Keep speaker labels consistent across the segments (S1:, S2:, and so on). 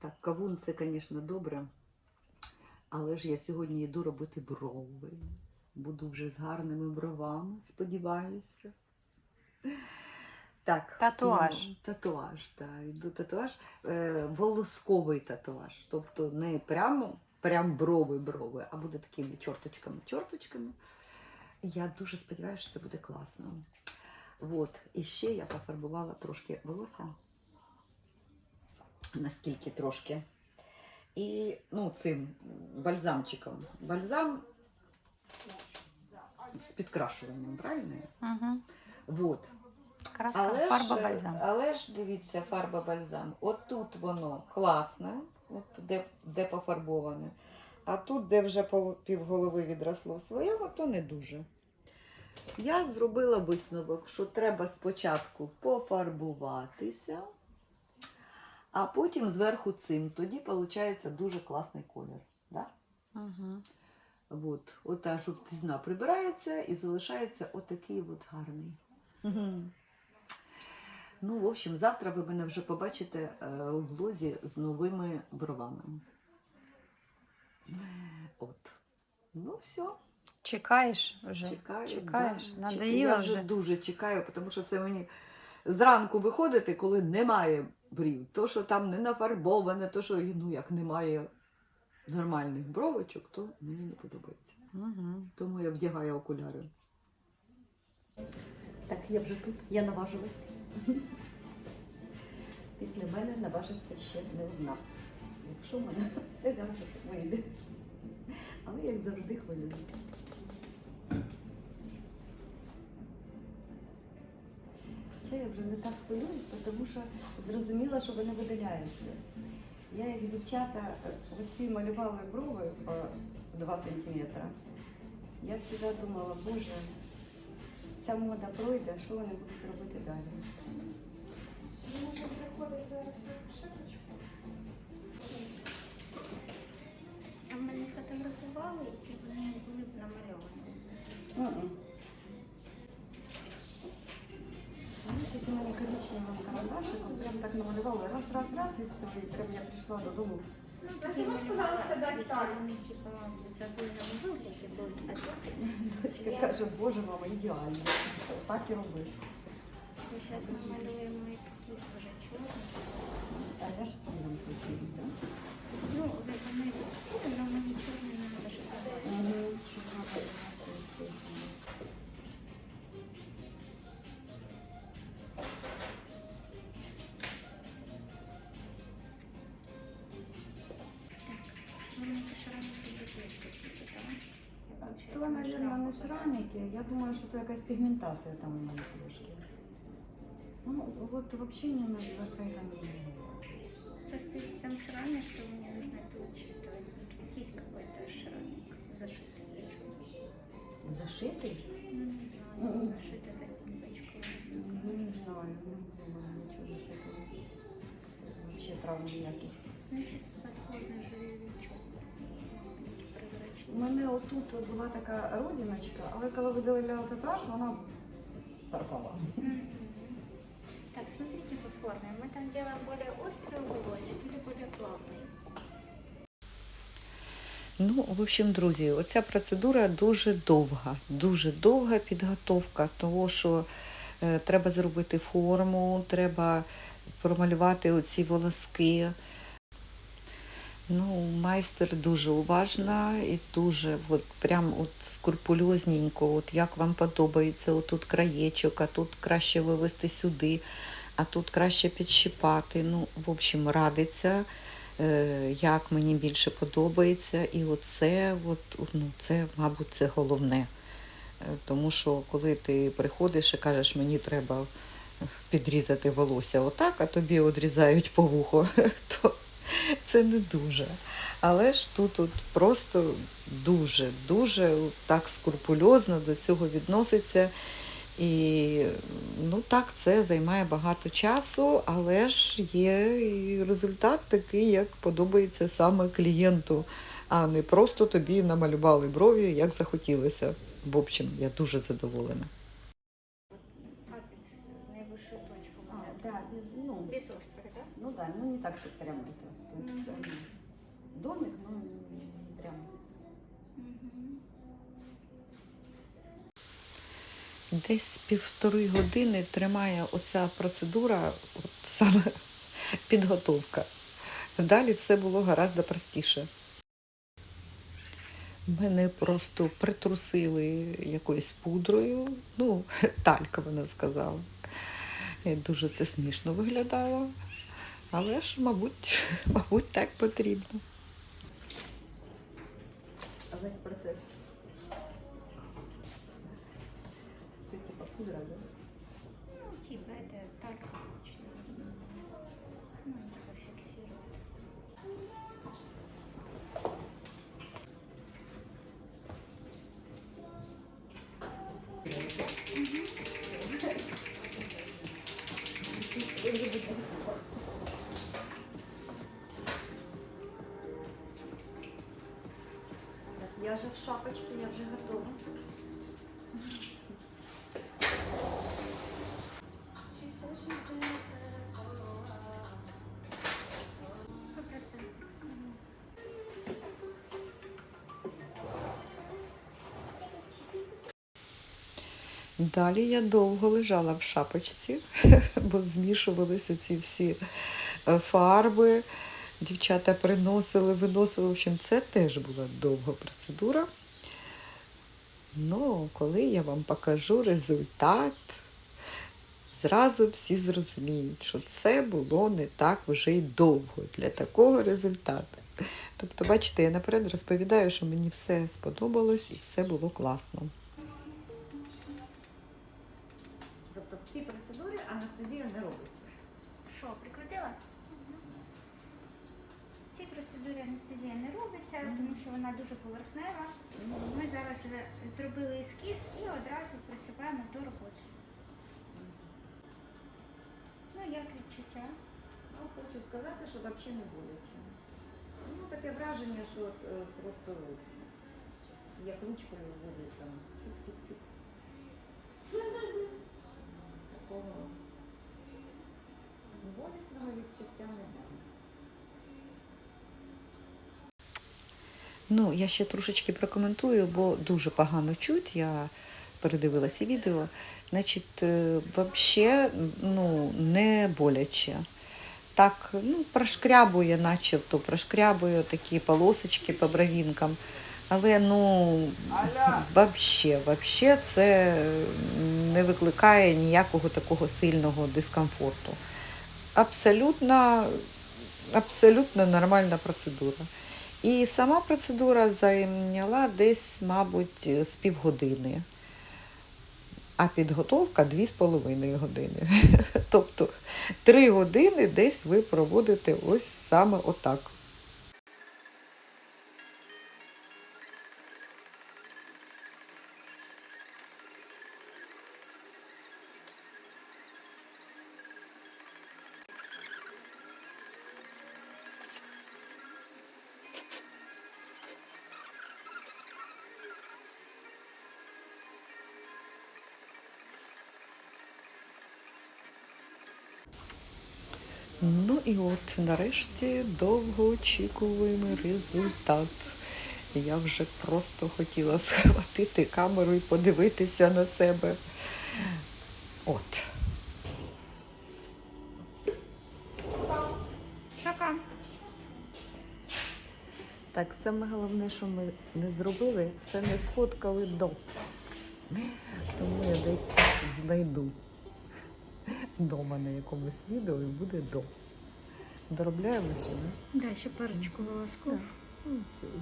S1: Так, кавун це, звісно, добре. Але ж я сьогодні йду робити брови. Буду вже з гарними бровами, сподіваюся. Так,
S2: Татуаж.
S1: і- татуаж, так. Йду татуаж. Е, волосковий татуаж. Тобто не прямо прям брови-брови, а буде такими чорточками-чорточками. Я дуже сподіваюся, що це буде класно. От. І ще я пофарбувала трошки волосся. Наскільки трошки. І ну, цим бальзамчиком. Бальзам з підкрашуванням, правильно?
S2: Угу.
S1: Вот.
S2: Краска,
S1: Але
S2: фарба
S1: ж,
S2: бальзам.
S1: але ж дивіться, фарба бальзам. Отут воно класне, от де, де пофарбоване. А тут, де вже півголови відросло свого, то не дуже. Я зробила висновок, що треба спочатку пофарбуватися, а потім зверху цим. Тоді виходить дуже класний колір. Да?
S2: Угу.
S1: От, от та жовтизна прибирається і залишається отакий от гарний. Мгм. Ну, в общем, завтра ви мене вже побачите е, в влозі з новими бровами. От. Ну, все.
S2: Чекаєш вже?
S1: Чекаю.
S2: Чекаєш?
S1: да.
S2: Надоїло
S1: Я
S2: вже
S1: дуже чекаю, тому що це мені зранку виходити, коли немає брів. То, що там не нафарбоване, то, що ну, як немає нормальних бровочок, то мені не подобається.
S2: Угу.
S1: Тому я вдягаю окуляри. Так, я вже тут, я наважилась. Після мене наважиться ще не одна. Якщо в мене все вийде. Але як завжди хвилююся. Я вже не так хвилююсь, тому що зрозуміла, що вони видаляються. Я як дівчата е, оці малювали брови по 2 сантиметри. Я завжди думала, боже, ця мода пройде, що вони будуть робити далі?
S3: Може приходить зараз на шапочку. А мене фотографували і вони були б намальовані.
S1: Вони ще коричневим карандашиком прям так намалювали раз, раз, раз і все. І прям я прийшла додому.
S3: Ну, так і пожалуйста, дать так.
S1: Дочка каже, боже, мама, ідеально. Так і роби.
S3: ми зараз намалюємо ескіз вже чорний.
S1: А я ж сильно хочу. Да?
S3: Ну, ви відстіли, але мені чорний не треба,
S1: То, мабуть, не шрамики. Я думаю, що це якась пігментація там у мене трошки. Ну, от взагалі не звертай там не
S3: Просто если там шрамик, то мне нужно это учитывать. Тут есть какой-то шрамик зашитый, я чувствую.
S1: Зашитий?
S3: Ну, не знаю,
S1: Мгм.
S3: зашитый за кнопочку.
S1: Ну, не знаю, не було в мене нічого зашитого. Взагалі травм ніяких.
S3: Значит,
S1: мене отут от була така родиночка, але коли видаляла татуаж, вона пропала.
S3: Мгм. Так, смотрите по форме. Мы там делаем более острый уголочек или более плавный?
S1: Ну, в общем, друзі, оця процедура дуже довга, дуже довга підготовка, того, що е, треба зробити форму, треба промалювати оці волоски. Ну, майстер дуже уважна і дуже от, прям от скрупульозненько, от як вам подобається, отут краєчок, а тут краще вивести сюди, а тут краще підщипати. Ну, в общем, радиться е, як мені більше подобається. І оце, от, ну, це, мабуть, це головне. Е, Тому що коли ти приходиш і кажеш, мені треба підрізати волосся отак, а тобі відрізають по вухо, то це не дуже. Але ж тут от просто дуже, дуже так скрупульозно до цього відноситься. І ну так, це займає багато часу, але ж є і результат такий, як подобається саме клієнту, а не просто тобі намалювали брові, як захотілося. В общем, я дуже задоволена.
S3: Апекс, наивысшую точку.
S1: А, да, без, ну,
S3: Без острых, да?
S1: ну да, ну не так, что прямо это. домик, не прям. Десь півтори години тримає оця процедура, от саме підготовка. Далі все було гораздо простіше. Мене просто притрусили якоюсь пудрою, ну, талька вона сказала. Дуже це смішно виглядало. Але ж, мабуть, мабуть, так потрібно. Весь процес. Це типа пудра, да? Я же в шапочке, я вже готова. Далі я довго лежала в шапочці, бо змішувалися ці всі е, фарби. Дівчата приносили, виносили. В общем, це теж була довга процедура. Ну, коли я вам покажу результат, зразу всі зрозуміють, що це було не так вже й довго для такого результату. Тобто, бачите, я наперед розповідаю, що мені все сподобалось і все було класно. Робиться,
S3: тому що вона дуже поверхнева. Ми зараз зробили ескіз і одразу приступаємо до роботи. Ну, як відчуття?
S1: Ну, хочу сказати, що взагалі не боляче. Ну, таке враження, що от, е, просто як ручкою вводить там. тик-тик-тик. Такого болісного відчуття немає. Ну, я ще трошечки прокоментую, бо дуже погано чуть. Я передивилася відео. Значить, взагалі ну, не боляче. Так, ну, прошкрябує, начебто, прошкрябує такі полосочки по бровінкам. Але ну, вообще, вообще це не викликає ніякого такого сильного дискомфорту. Абсолютно, абсолютно нормальна процедура. І сама процедура зайняла десь, мабуть, з півгодини, а підготовка дві з половиною години. Тобто три години десь ви проводите ось саме отак. Ну і от нарешті довгоочікуваний результат. Я вже просто хотіла схватити камеру і подивитися на себе. От.
S3: Шока.
S1: Так, саме головне, що ми не зробили, це не сфоткали до. Тому я десь знайду дома на якомусь відео і буде до. Доробляємо ще, не?
S3: Да, ще парочку волосков.
S1: Окей.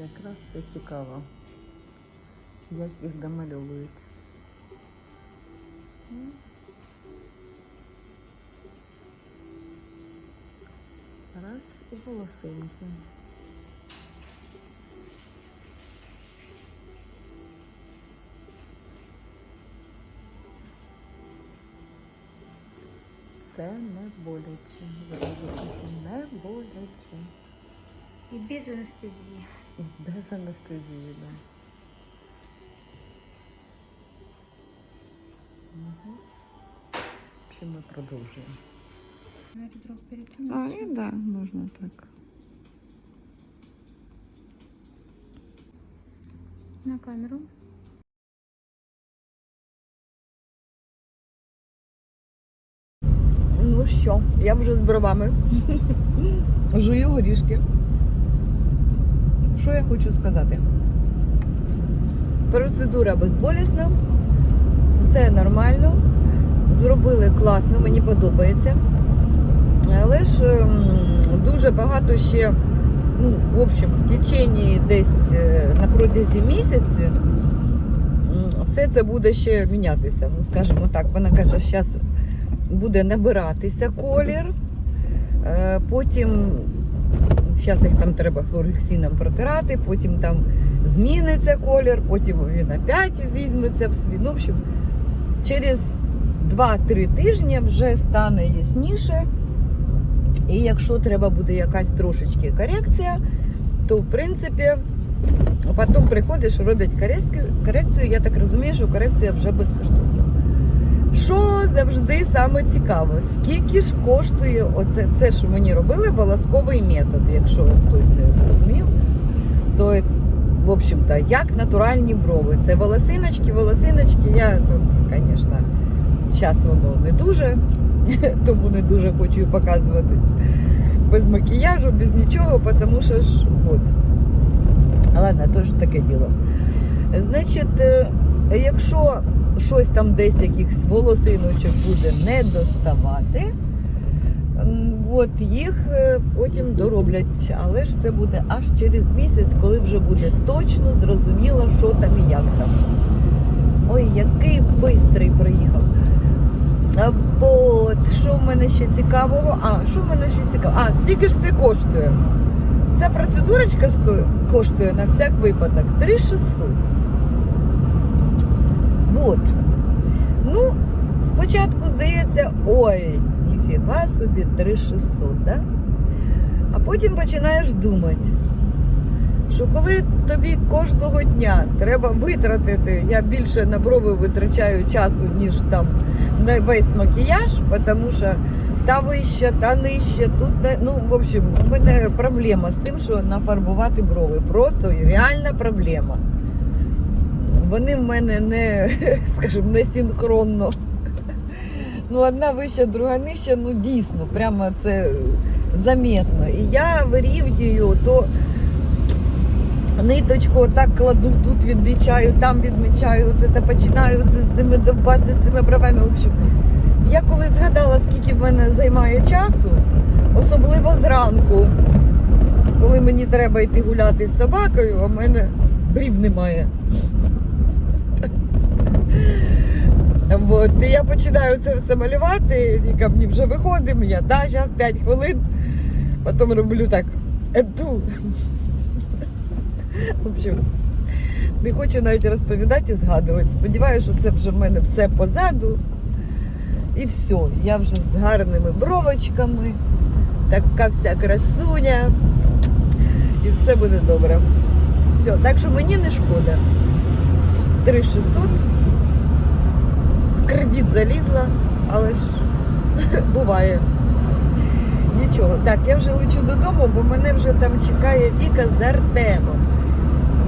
S1: Якраз це цікаво, як їх домальовують. Раз і волосинки. Це не боляче. Зразу не боляче.
S3: І без анестезії.
S1: І без анестезії, да. Угу.
S4: потім ми продовжуємо.
S3: На відро
S4: А,
S3: перетягнути.
S4: і да, можна так.
S3: На камеру.
S1: Ну що, я вже з бровами. Жую горішки. Що я хочу сказати? Процедура безболісна, все нормально, зробили класно, мені подобається. Але ж ем, дуже багато ще, ну, в общем, в течение десь е, на протязі місяця м, все це буде ще мінятися. Ну, скажімо так, вона каже, зараз буде набиратися колір. Е, Потім, зараз їх там треба хлоргексином протирати, потім там зміниться колір, потім він опять візьметься в свій. Ну, в общем, через 2-3 тижні вже стане ясніше. І якщо треба буде якась трошечки корекція, то в принципі потім приходиш, роблять корекцію. Я так розумію, що корекція вже безкоштовна. Що завжди саме цікаво, скільки ж коштує оце це, що мені робили, волосковий метод, якщо хтось не зрозумів, то в общем-то, як натуральні брови. Це волосиночки, волосиночки. Я тут, звісно, зараз воно не дуже, тому не дуже хочу і показуватись без макіяжу, без нічого, тому що ж от. Ладно, то ж таке діло. Значить, е, якщо щось там десь якихось волосиночок буде не доставати, от їх е, потім дороблять. Але ж це буде аж через місяць, коли вже буде точно зрозуміло, що там і як там. Ой, який бистрий приїхав. От, що в мене ще цікавого? А, що в мене ще цікавого? А, стільки ж це коштує. Ця процедурочка коштує на всяк випадок 3600. Вот. Ну, спочатку здається, ой, ніфіга собі 3600, да? А потім починаєш думати, що коли тобі кожного дня треба витратити, я більше на брови витрачаю часу, ніж там на весь макіяж, тому що та вища, та нижча, тут не- ну, в общем, у мене проблема з тим, що нафарбувати брови. Просто реальна проблема. Вони в мене не, скажімо, не синхронно. Ну, одна вища, друга нижча, ну дійсно, прямо це замітно. І я вирівнюю, то ниточку так кладу, тут відмічаю, там відмічаю, це починаю це з цими довбатися, з цими правами. В общем, я коли згадала, скільки в мене займає часу, особливо зранку, коли мені треба йти гуляти з собакою, а в мене брів немає. Вот. І я починаю це все малювати, Ніка мені вже виходимо, я да, зараз 5 хвилин, потім роблю так. Еду. В общем, не хочу навіть розповідати і згадувати. Сподіваюся, що це вже в мене все позаду. І все, я вже з гарними бровочками, така вся красуня. І все буде добре. Все, так що мені не шкода. 3600 в кредит залізла, але ж буває. Нічого. Так, я вже лечу додому, бо мене вже там чекає Віка з Артемом.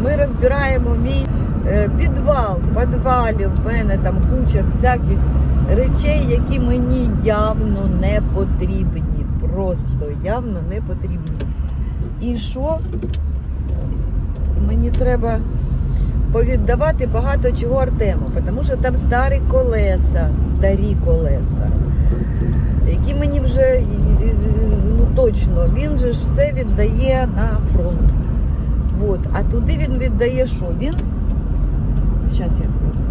S1: Ми розбираємо мій е, підвал. В підвалі в мене там куча всяких речей, які мені явно не потрібні. Просто явно не потрібні. І що? Мені треба повіддавати багато чого Артему, тому що там старі колеса, старі колеса, які мені вже ну точно, він же ж все віддає на фронт. Вот. А туди він віддає що? Він. Зараз я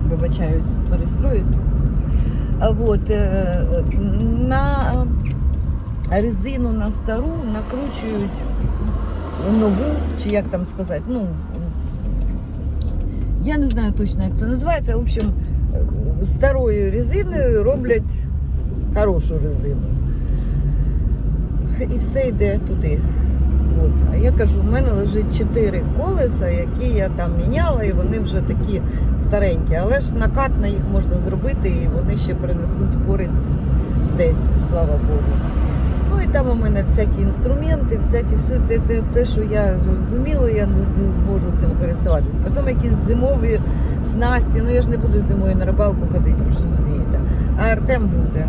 S1: вибачаюсь, перестроюсь. А Вот, е, на резину на стару накручують нову, чи як там сказати, ну, я не знаю точно, як це називається. В общем, е, старою резиною роблять хорошу резину. І все йде туди. От. А я кажу, в мене лежить чотири колеса, які я там міняла, і вони вже такі старенькі. Але ж накат на їх можна зробити, і вони ще принесуть користь
S5: десь, слава Богу. Ну і там у мене всякі інструменти, всякі все те, те, те що я зрозуміла, я не, не зможу цим користуватись. Потім якісь зимові снасті. Ну я ж не буду зимою на рибалку ходити, ви ж розумієте. А Артем буде.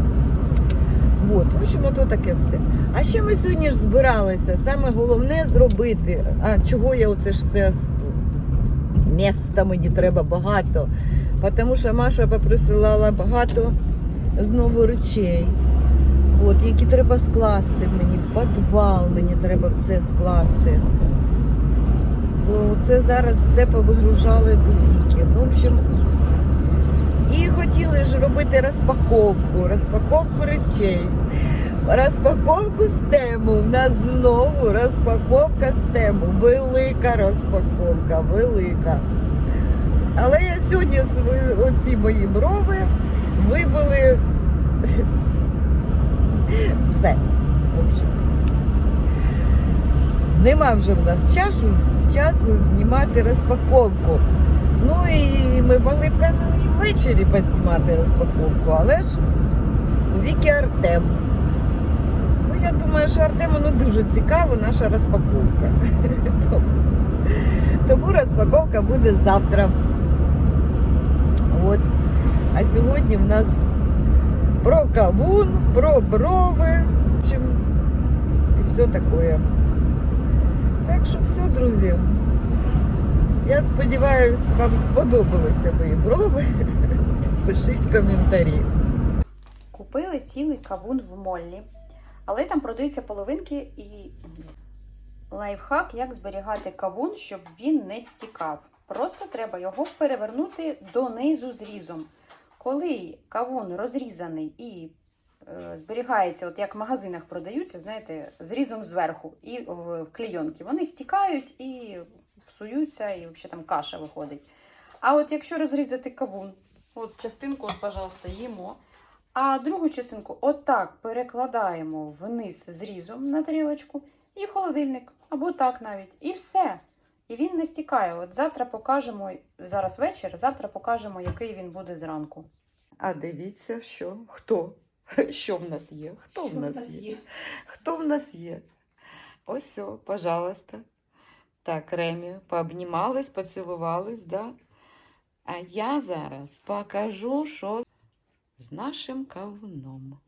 S5: От, в общем, ото таке все. А ще ми сьогодні ж збиралися. Саме головне зробити. А чого я оце ж це міста мені треба багато. Тому що Маша поприсилала багато знову речей. От, які треба скласти мені, в підвал мені треба все скласти. Бо це зараз все повигружали до віки. Ну, в общем, і хотіли ж робити розпаковку, розпаковку речей. Розпаковку з тему. У нас знову розпаковка з тему. Велика розпаковка, велика. Але я сьогодні оці мої брови вибили все. В общем. Нема вже в нас часу, часу знімати розпаковку. Ну і ми могли б і ввечері познімати розпаковку, але ж у Віки Артем. Ну, я думаю, що Артему ну, дуже цікава наша розпаковка. Тому розпаковка буде завтра. От. А сьогодні в нас про кавун, про брови, в общем, і все таке. Так що все, друзі. Я сподіваюся, вам сподобалися мої брови. Пишіть коментарі.
S2: Купили цілий кавун в моллі, але там продаються половинки і лайфхак, як зберігати кавун, щоб він не стікав. Просто треба його перевернути донизу зрізом. Коли кавун розрізаний і е, зберігається, от як в магазинах продаються, знаєте, зрізом зверху і в в клейонки, вони стікають і псуються, і взагалі там каша виходить. А от якщо розрізати кавун, от частинку, от, пожалуйста, їмо. А другу частинку отак перекладаємо вниз зрізом на тарілочку і в холодильник, або так навіть. І все. І він не стікає. От завтра покажемо, зараз вечір, завтра покажемо, який він буде зранку.
S1: А дивіться, що хто? Що в нас є? Хто в нас є? Хто в нас є? Ось все, пожалуйста. Так, Ремі, пообнімались, поцілувались, да? А я зараз покажу, що з нашим кавуном.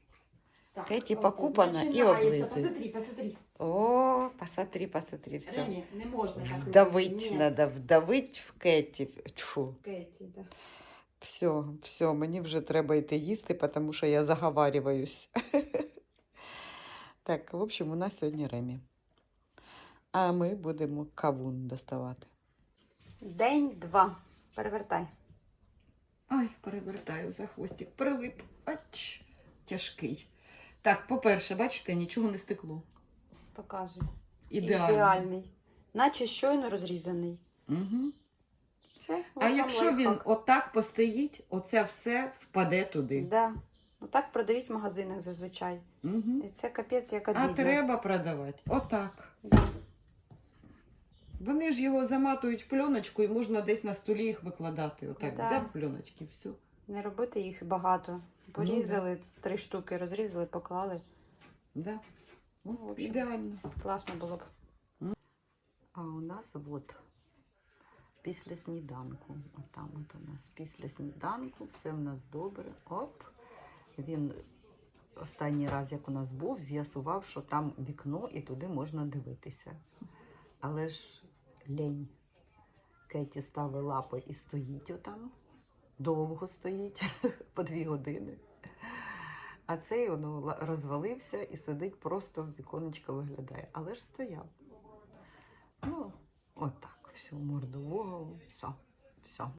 S6: Так,
S1: Кеті покупана і облизує.
S6: Посмотри, посмотри.
S1: О, посмотри, посмотри, все.
S6: Ремі, не можна так.
S1: Вдавить
S6: Ні.
S1: надо, вдавить в Кеті. Тьфу.
S6: Кеті, да.
S1: Все, все, мені вже треба йти їсти, тому що я заговарююсь. Так, в общем, у нас сьогодні Ремі. А ми будемо кавун доставати.
S2: День два. Перевертай.
S1: Ой, перевертаю за хвостик, прилип. Ач, тяжкий. Так, по-перше, бачите, нічого не стекло.
S2: Показуй.
S1: Ідеально.
S2: Ідеальний. Наче щойно розрізаний.
S1: Угу.
S2: Все.
S1: А якщо він отак постоїть, оце все впаде туди.
S2: Да. Ну так продають в магазинах зазвичай.
S1: Угу.
S2: І це капець як
S1: А треба продавати. Отак.
S2: Да.
S1: Вони ж його заматують в пленочку і можна десь на столі їх викладати. Отак,
S2: Да.
S1: взяв пленочки, все.
S2: Не робити їх багато. Порізали три штуки, розрізали, поклали.
S1: Да.
S2: Ну, в общем.
S1: Ідеально.
S2: Класно було б.
S1: А у нас от після сніданку. Отам от у нас після сніданку, все в нас добре. Оп. Він останній раз, як у нас був, з'ясував, що там вікно і туди можна дивитися. Але ж лень. Кеті ставить лапи і стоїть отам. Довго стоїть, по дві години. А цей воно ла- розвалився і сидить просто в віконечко виглядає. Але ж стояв. Ну, отак, все, морду в угол, все, все.